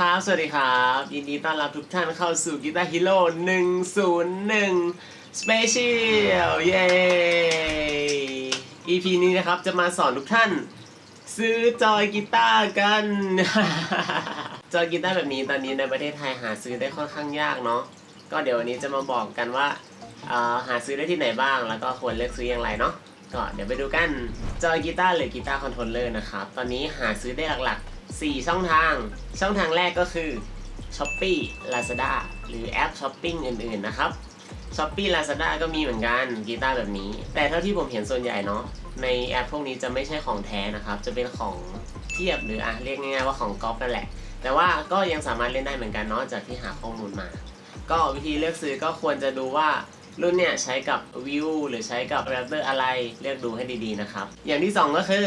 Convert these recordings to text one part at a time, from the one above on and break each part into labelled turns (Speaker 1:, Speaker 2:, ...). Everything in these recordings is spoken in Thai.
Speaker 1: ครับ สวัสดีครับ ยินดีต้อนรับทุกท่านเข้าสู่กีตาร์ฮีโร่101 Special เย้ EP นี้นะครับจะมาสอนทุกท่าน ซื้อจอยกีตาร์กัน จอยกีตาร์แบบนี้ตอนนี้ในประเทศไทยหาซื้อได้ค่อนข้างยากเนาะ ก็เดี๋ยววันนี้จะมาบอกกันว่าหาซื้อได้ที่ไหนบ้าง แล้วก็ควรเลือกซื้ออย่างไรเนาะ ก็เดี๋ยวไปดูกัน จอยกีตาร์หรือกีตาร์คอนโทรลเลอร์นะครับ ตอนนี้หาซื้อได้หลักๆ 4 ช่องทาง ช่องทางแรกก็คือ s h o p e e Lazada หรือแอปช้อปปิ้งอื่นๆนะครับ s h o p e e Lazada ก็มีเหมือนกันกีตาร์แบบนี้ แต่เท่าที่ผมเห็นส่วนใหญ่เนาะในแอปพวกนี้จะไม่ใช่ของแท้นะครับ จะเป็นของเทียบหรืออะเรียกง่ายๆว่าของก๊อปนั่นแหละ แต่ว่าก็ยังสามารถเล่นได้เหมือนกันเนาะจากที่หาข้อมูลมา ก็วิธีเลือกซื้อก็ควรจะดูว่ารุ่นเนี่ยใช้กับวิวหรือใช้กับ Raptor อะไรเลือกดูให้ดีๆนะครับ อย่างที่ 2 ก็คือ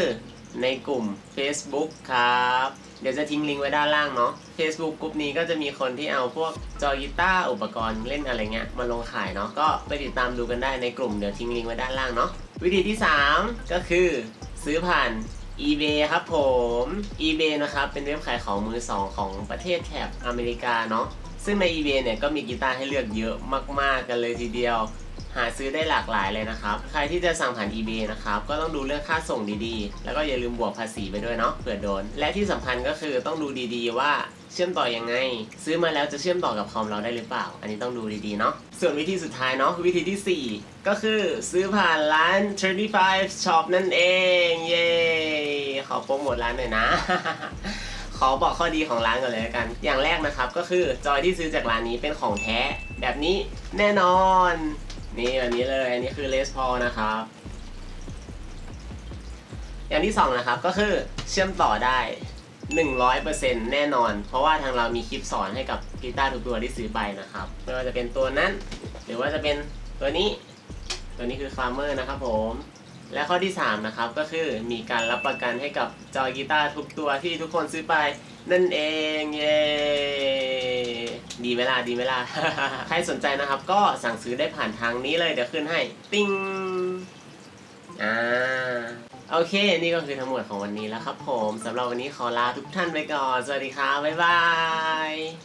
Speaker 1: ในกลุ่ม Facebook ครับ เดี๋ยวจะทิ้งลิงก์ไว้ด้านล่างเนาะ Facebook กลุ่มนี้ก็จะมีคนที่เอาพวกจอกีตาร์อุปกรณ์เล่นอะไรเงี้ยมาลงขายเนาะ ก็ไปติดตามดูกันได้ในกลุ่ม เดี๋ยวทิ้งลิงก์ไว้ด้านล่างเนาะ วิธีที่ 3 ก็คือ ซื้อผ่าน eBay ครับผม eBay นะครับ เป็นเว็บขายของมือสองของประเทศแถบอเมริกาเนาะ ซึ่งใน eBay เนี่ยก็มีกีตาร์ให้เลือกเยอะมาก ๆ กันเลยทีเดียว หาซื้อได้หลากหลายเลยนะครับ ใครที่จะสั่งผ่าน eBay นะครับ ก็ต้องดูเรื่องค่าส่งดีๆ แล้วก็อย่าลืมบวกภาษีไปด้วยเนาะเผื่อโดน และที่สำคัญก็คือต้องดูดีๆว่าเชื่อมต่อยังไง ซื้อมาแล้วจะเชื่อมต่อกับคอมเราได้หรือเปล่า อันนี้ต้องดูดีๆเนาะส่วนวิธีสุดท้ายเนาะวิธีทีสี่4 ก็คือซื้อผ่านร้าน 35 Shop นั่นเองเย้ขอโปรโมทร้านหน่อยนะขอบอกข้อดีของร้านก่อนเลยละกัน อย่างแรกนะครับก็คือจอยที่ซื้อจากร้านนี้เป็นของแท้ แบบนี้แน่นอน นี่แบบนี้เลยอันนี้คือเลสพอนะครับ อย่างที่สองนะครับก็คือเชื่อมต่อได้100%แน่นอน เพราะว่าทางเรามีคลิปสอนให้กับกีตาร์ทุกตัวที่ซื้อไปนะครับไม่ว่าจะเป็นตัวนั้น หรือว่าจะเป็นตัวนี้ ตัวนี้คือฟาร์เมอร์นะครับผม และข้อที่ 3 นะครับก็คือมีการรับประกันให้กับจอกีตาร์ทุกตัวที่ทุกคนซื้อไปนั่นเองเย้ ดีเวลาดีเวลา ใครสนใจนะครับ ก็สั่งซื้อได้ผ่านทางนี้เลย เดี๋ยวขึ้นให้ ติ้งอ่าโอเค นี่ก็คือทั้งหมดของวันนี้แล้วครับผมสำหรับวันนี้ขอลาทุกท่านไปก่อน สวัสดีครับ บ๊ายบาย